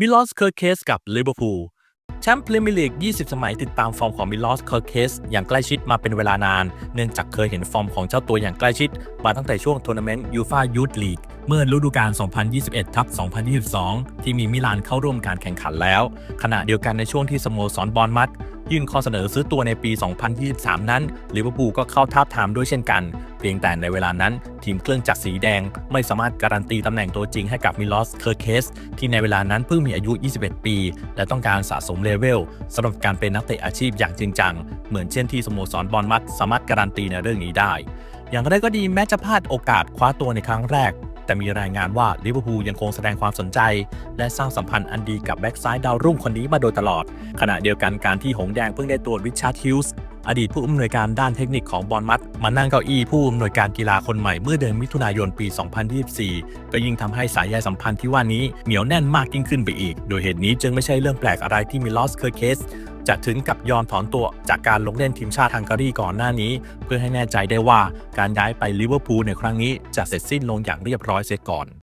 มิลอสเคอร์เคสกับลิเวอร์พูลแชมป์พรีเมียร์ลีก 20 สมัยติดตามฟอร์มของมิลอสเคอร์เคสอย่างใกล้ชิดมาเป็นเวลานาน เนื่องจากเคยเห็นฟอร์มของเจ้าตัวอย่างใกล้ชิด มาตั้งแต่ช่วงทัวร์นาเมนต์ยูฟายูทลีกเมื่อฤดูกาล 2021ทับ2022 ที่มีมิลานเข้าร่วมการแข่งขันแล้ว ขณะเดียวกันในช่วงที่สโมสรบอลมัด ยื่นข้อเสนอซื้อตัวในปี 2023 นั้นลิเวอร์พูลก็เข้าท้าบทามด้วยเช่นกัน เพียงแต่ในเวลานั้น ทีมเครื่องจักรสีแดงไม่สามารถการันตีตำแหน่งตัวจริงให้กับมิลอสเคอร์เคสที่ในเวลานั้นเพิ่งมีอายุ 21 ปี และต้องการสะสมเลเวลสำหรับการเป็นนักเตะอาชีพอย่างจริงจัง เหมือนเช่นที่สโมสรบอลมัดสามารถการันตีในเรื่องนี้ได้อย่างไรก็ดีแม้จะพลาดโอกาสคว้าตัวในครั้งแรก แต่มีรายงานว่าลิเวอร์พูลยังคงแสดงความสนใจ และสร้างสัมพันธ์อันดีกับแบ็กซ้ายดาวรุ่งคนนี้มาโดยตลอด ขณะเดียวกันการที่หงแดงเพิ่งได้ตัวริชาร์ดฮิลส์อดีตผู้อำนวยการด้านเทคนิคของบอลมัดมานั่งเก้าอี้ผู้อำนวยการกีฬาคนใหม่เมื่อเดือนมิถุนายนปี 2024 ก็ยิ่งทำให้สายใยสัมพันธ์ที่ว่านี้เหนียวแน่นมากยิ่งขึ้นไปอีก โดยเหตุนี้จึงไม่ใช่เรื่องแปลกอะไรที่มิลอสเคอร์เคส จะถึงกับยอมถอนตัวจากการลงเล่นทีมชาติฮังการีก่อนหน้านี้ เพื่อให้แน่ใจได้ว่าการย้ายไปลิเวอร์พูลในครั้งนี้จะเสร็จสิ้นลงอย่างเรียบร้อยเสียก่อน